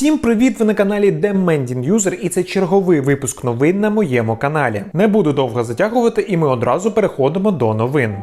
Всім привіт! Ви на каналі Demanding User і це черговий випуск новин на моєму каналі. Не буду довго затягувати, і ми одразу переходимо до новин.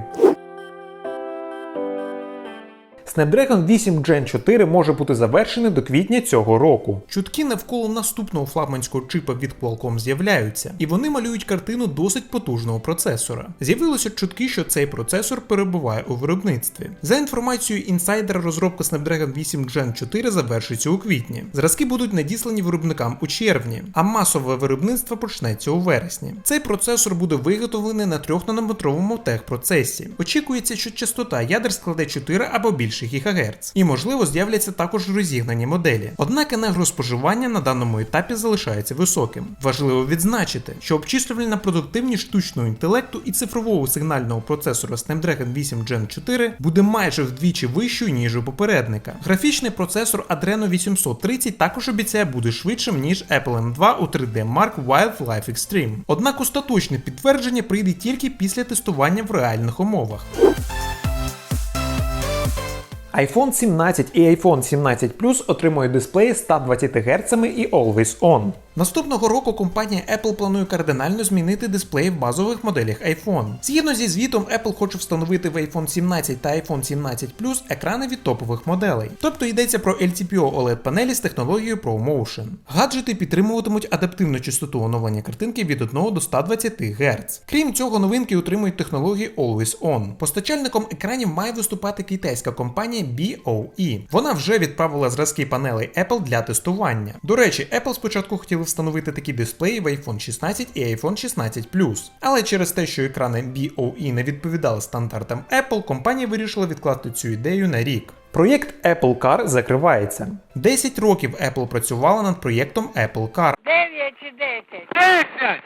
Snapdragon 8 Gen 4 може бути завершений до квітня цього року. Чутки навколо наступного флагманського чипа від Qualcomm з'являються, і вони малюють картину досить потужного процесора. З'явилися чутки, що цей процесор перебуває у виробництві. За інформацією інсайдера, розробка Snapdragon 8 Gen 4 завершиться у квітні. Зразки будуть надіслані виробникам у червні, а масове виробництво почнеться у вересні. Цей процесор буде виготовлений на 3-нанометровому техпроцесі. Очікується, що частота ядер складе 4 або більше ГГц. І можливо з'являться також розігнані моделі. Однак енергоспоживання на даному етапі залишається високим. Важливо відзначити, що обчислювальна продуктивність штучного інтелекту і цифрового сигнального процесора Snapdragon 8 Gen 4 буде майже вдвічі вищою, ніж у попередника. Графічний процесор Adreno 830 також обіцяє бути швидшим, ніж Apple M2 у 3D Mark Wildlife Extreme. Однак остаточне підтвердження прийде тільки після тестування в реальних умовах iPhone 17 і iPhone 17 Plus отримують дисплеї 120 Гц і Always On. Наступного року компанія Apple планує кардинально змінити дисплеї в базових моделях iPhone. Згідно зі звітом, Apple хоче встановити в iPhone 17 та iPhone 17 Plus екрани від топових моделей. Тобто йдеться про LTPO OLED панелі з технологією ProMotion. Гаджети підтримуватимуть адаптивну частоту оновлення картинки від 1 до 120 Гц. Крім цього, новинки отримують технологію Always On. Постачальником екранів має виступати китайська компанія BOE. Вона вже відправила зразки панелей Apple для тестування. До речі, Apple спочатку хотіли встановити такі дисплеї в iPhone 16 і iPhone 16 Plus. Але через те, що екрани BOE не відповідали стандартам Apple, компанія вирішила відкласти цю ідею на рік. Проєкт Apple Car закривається. 10 років Apple працювала над проєктом Apple Car. Дев'ять чи десять? Десять!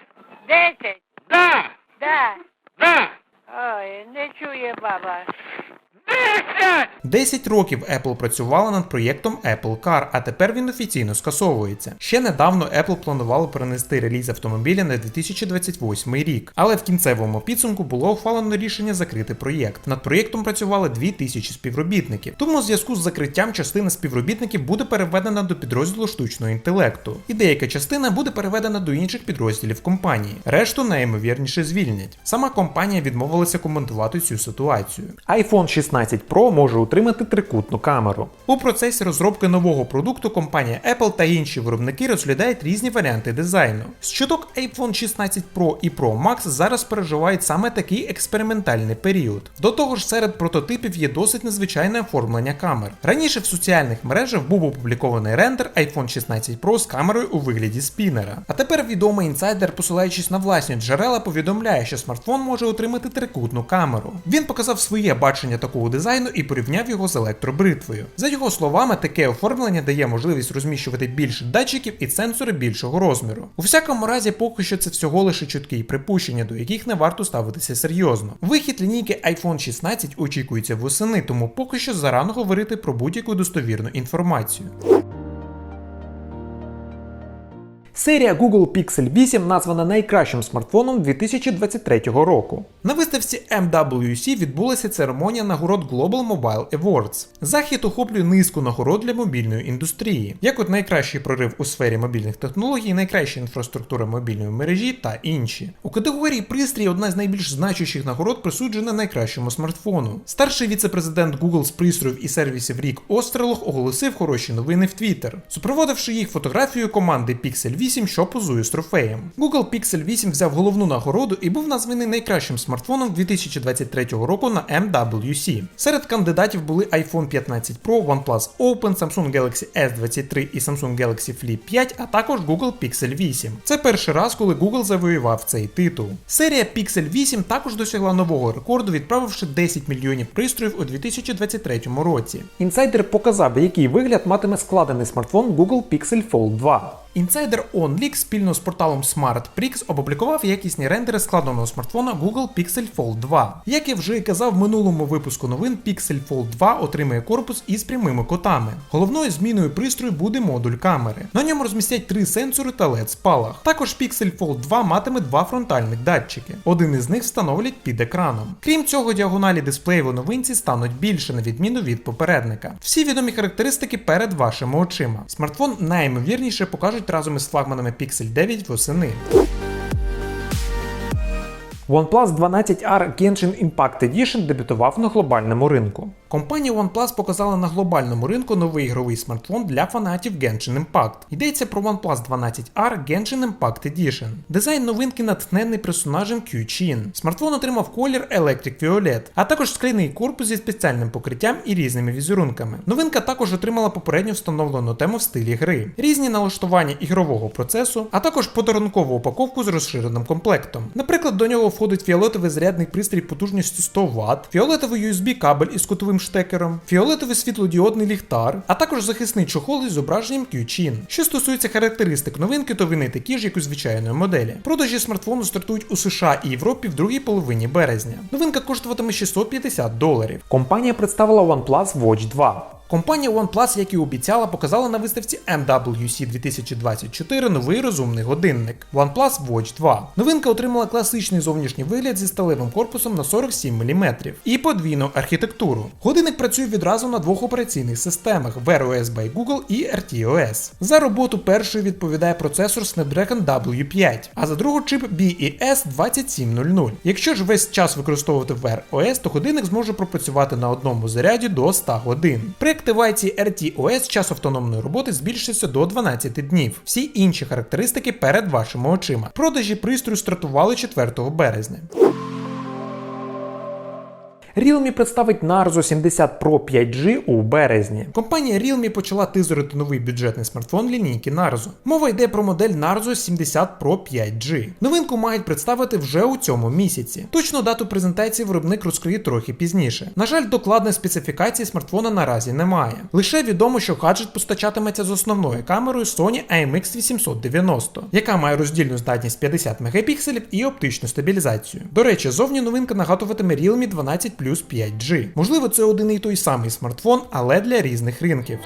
Десять? Да! Да. Да! Ой, не чує баба. Десять! 10 років Apple працювала над проєктом Apple Car, а тепер він офіційно скасовується. Ще недавно Apple планувало перенести реліз автомобіля на 2028 рік, але в кінцевому підсумку було ухвалено рішення закрити проєкт. Над проєктом працювали 2000 співробітників. Тому у зв'язку з закриттям частина співробітників буде переведена до підрозділу штучного інтелекту, і деяка частина буде переведена до інших підрозділів компанії. Решту найімовірніше звільнять. Сама компанія відмовилася коментувати цю ситуацію. iPhone 16 Pro може утримати трикутну камеру. У процесі розробки нового продукту компанія Apple та інші виробники розглядають різні варіанти дизайну. З чуток iPhone 16 Pro і Pro Max зараз переживають саме такий експериментальний період. До того ж, серед прототипів є досить незвичайне оформлення камер. Раніше в соціальних мережах був опублікований рендер iPhone 16 Pro з камерою у вигляді спінера. А тепер відомий інсайдер, посилаючись на власні джерела, повідомляє, що смартфон може отримати трикутну камеру. Він показав своє бачення такого дизайну і порівняв його з електробритвою. За його словами, таке оформлення дає можливість розміщувати більше датчиків і сенсори більшого розміру. У всякому разі, поки що це всього лише чутки і припущення, до яких не варто ставитися серйозно. Вихід лінійки iPhone 16 очікується восени, тому поки що зарано говорити про будь-яку достовірну інформацію. Серія Google Pixel 8 названа найкращим смартфоном 2023 року. На виставці MWC відбулася церемонія нагород Global Mobile Awards. Захід охоплює низку нагород для мобільної індустрії, як от найкращий прорив у сфері мобільних технологій, найкраща інфраструктура мобільної мережі та інші. У категорії пристрій одна з найбільш значущих нагород присуджена найкращому смартфону. Старший віце-президент Google з пристроїв і сервісів Рік Острелох оголосив хороші новини в Twitter, супроводивши їх фотографією команди Pixel 8, що позує з трофеєм. Google Pixel 8 взяв головну нагороду і був названий найкращим смартфоном 2023 року на MWC. Серед кандидатів були iPhone 15 Pro, OnePlus Open, Samsung Galaxy S23 і Samsung Galaxy Flip 5, а також Google Pixel 8. Це перший раз, коли Google завоював цей титул. Серія Pixel 8 також досягла нового рекорду, відправивши 10 мільйонів пристроїв у 2023 році. Інсайдер показав, який вигляд матиме складений смартфон Google Pixel Fold 2. Інсайдер OnLeak спільно з порталом SmartPrix опублікував якісні рендери складеного смартфона Google Pixel Fold 2. Як я вже і казав в минулому випуску новин, Pixel Fold 2 отримає корпус із прямими котами. Головною зміною пристрою буде модуль камери. На ньому розмістять три сенсори та LED спалах. Також Pixel Fold 2 матиме два фронтальних датчики. Один із них встановлять під екраном. Крім цього, діагоналі дисплеїв у новинці стануть більше на відміну від попередника. Всі відомі характеристики перед вашими очима. Смартфон найімовірніше покажуть разом із флагманами Pixel 9 восени. OnePlus 12R Genshin Impact Edition дебютував на глобальному ринку. Компанія OnePlus показала на глобальному ринку новий ігровий смартфон для фанатів Genshin Impact. Йдеться про OnePlus 12R Genshin Impact Edition. Дизайн новинки натхнений персонажем Q-Chin. Смартфон отримав колір Electric Violet, а також скляний корпус зі спеціальним покриттям і різними візерунками. Новинка також отримала попередньо встановлену тему в стилі гри, різні налаштування ігрового процесу, а також подарункову упаковку з розширеним комплектом. Наприклад, до нього входить фіолетовий зарядний пристрій потужністю 100 Вт, фіолетовий USB кабель із кутовим штекером, фіолетовий світлодіодний ліхтар, а також захисний чохол із зображенням Q-Chin. Що стосується характеристик новинки, то вони такі ж, як у звичайної моделі. Продажі смартфону стартують у США і Європі в другій половині березня. Новинка коштуватиме 650 доларів. Компанія представила OnePlus Watch 2. Компанія OnePlus, як і обіцяла, показала на виставці MWC 2024 новий розумний годинник OnePlus Watch 2. Новинка отримала класичний зовнішній вигляд зі сталевим корпусом на 47 мм і подвійну архітектуру. Годинник працює відразу на двох операційних системах Wear OS by Google і RTOS. За роботу першою відповідає процесор Snapdragon W5, а за другу чип BES 2700. Якщо ж весь час використовувати Wear OS, то годинник зможе пропрацювати на одному заряді до 100 годин. Активації RTOS час автономної роботи збільшиться до 12 днів. Всі інші характеристики перед вашими очима. Продажі пристрою стартували 4 березня. Realme представить Narzo 70 Pro 5G у березні. Компанія Realme почала тизерити новий бюджетний смартфон лінійки Narzo. Мова йде про модель Narzo 70 Pro 5G. Новинку мають представити вже у цьому місяці. Точну дату презентації виробник розкриє трохи пізніше. На жаль, докладної специфікації смартфона наразі немає. Лише відомо, що гаджет постачатиметься з основною камерою Sony IMX 890, яка має роздільну здатність 50 мегапікселів і оптичну стабілізацію. До речі, зовні новинка нагадуватиме Realme 12 Plus 5G. Можливо, це один і той самий смартфон, але для різних ринків.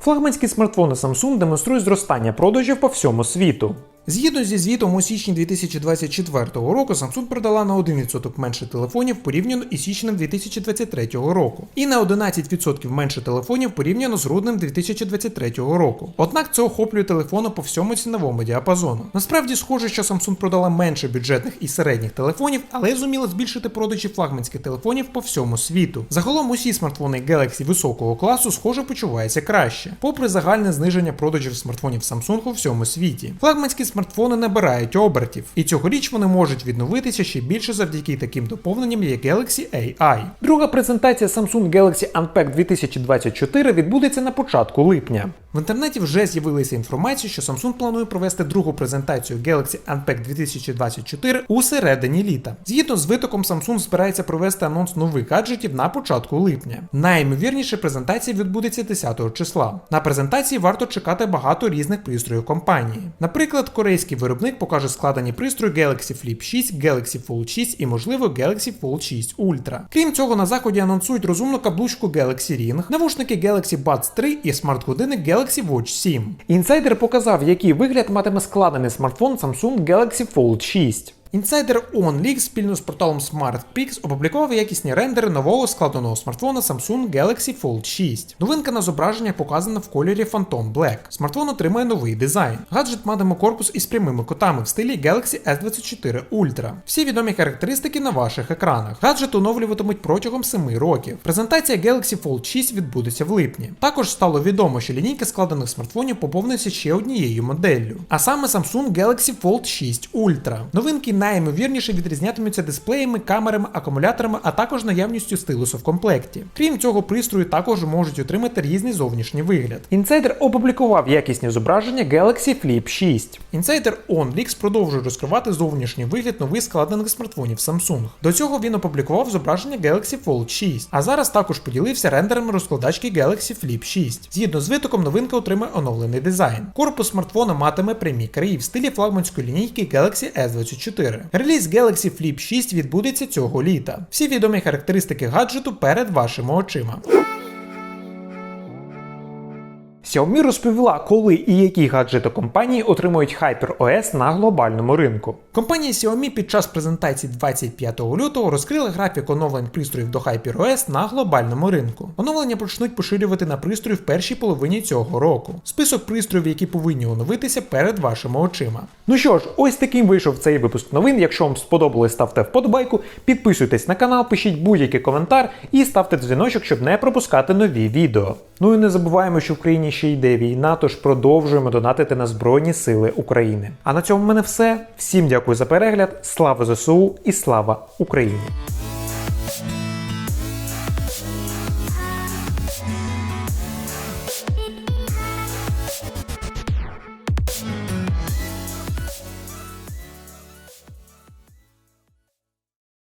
Флагманські смартфони Samsung демонструють зростання продажів по всьому світу. Згідно зі звітом у січні 2024 року, Samsung продала на 1% менше телефонів порівняно із січнем 2023 року, і на 11% менше телефонів порівняно з груднем 2023 року. Однак це охоплює телефони по всьому ціновому діапазону. Насправді схоже, що Samsung продала менше бюджетних і середніх телефонів, але зуміла збільшити продажі флагманських телефонів по всьому світу. Загалом усі смартфони Galaxy високого класу схоже почуваються краще, попри загальне зниження продажів смартфонів Samsung у всьому світі. Флагманські смартфони набирають обертів, і цьогоріч вони можуть відновитися ще більше завдяки таким доповненням, як Galaxy AI. Друга презентація Samsung Galaxy Unpacked 2024 відбудеться на початку липня. В інтернеті вже з'явилася інформація, що Samsung планує провести другу презентацію Galaxy Unpacked 2024 у середині літа. Згідно з витоком, Samsung збирається провести анонс нових гаджетів на початку липня. Найімовірніше презентація відбудеться 10 числа. На презентації варто чекати багато різних пристроїв компанії. Наприклад, корейський виробник покаже складені пристрої Galaxy Flip 6, Galaxy Fold 6 і, можливо, Galaxy Fold 6 Ultra. Крім цього, на заході анонсують розумну каблучку Galaxy Ring, навушники Galaxy Buds 3 і смарт-годинник Galaxy Watch 7. Інсайдер показав, який вигляд матиме складений смартфон Samsung Galaxy Fold 6. Інсайдер OnLeak спільно з порталом SmartPix опублікував якісні рендери нового складеного смартфона Samsung Galaxy Fold 6. Новинка на зображеннях показана в кольорі Phantom Black. Смартфон отримує новий дизайн. Гаджет матиме корпус із прямими котами в стилі Galaxy S24 Ultra. Всі відомі характеристики на ваших екранах. Гаджет оновлюватимуть протягом 7 років. Презентація Galaxy Fold 6 відбудеться в липні. Також стало відомо, що лінійка складених смартфонів поповниться ще однією моделлю, а саме Samsung Galaxy Fold 6 Ultra. Новинки найімовірніше відрізнятимуться дисплеями, камерами, акумуляторами, а також наявністю стилусу в комплекті. Крім цього, пристрої також можуть отримати різний зовнішній вигляд. Інсайдер опублікував якісні зображення Galaxy Flip 6. Інсайдер OnLeaks продовжує розкривати зовнішній вигляд нових складених смартфонів Samsung. До цього він опублікував зображення Galaxy Fold 6, а зараз також поділився рендерами розкладачки Galaxy Flip 6. Згідно з витоком, новинка отримає оновлений дизайн. Корпус смартфона матиме прямі краї в стилі флагманської лінійки Galaxy S24. Реліз Galaxy Flip 6 відбудеться цього літа. Всі відомі характеристики гаджету перед вашими очима. Xiaomi розповіла, коли і які гаджети компанії отримують HyperOS на глобальному ринку. Компанія Xiaomi під час презентації 25 лютого розкрила графік оновлень пристроїв до HyperOS на глобальному ринку. Оновлення почнуть поширювати на пристрої в першій половині цього року. Список пристроїв, які повинні оновитися перед вашими очима. Ну що ж, ось таким вийшов цей випуск новин. Якщо вам сподобалось, ставте вподобайку, підписуйтесь на канал, пишіть будь-який коментар і ставте дзвіночок, щоб не пропускати нові відео. Ну і не забуваємо, що в країні ще йде війна, тож продовжуємо донатити на Збройні Сили України. А на цьому в мене все. Всім дякую за перегляд. Слава ЗСУ і слава Україні!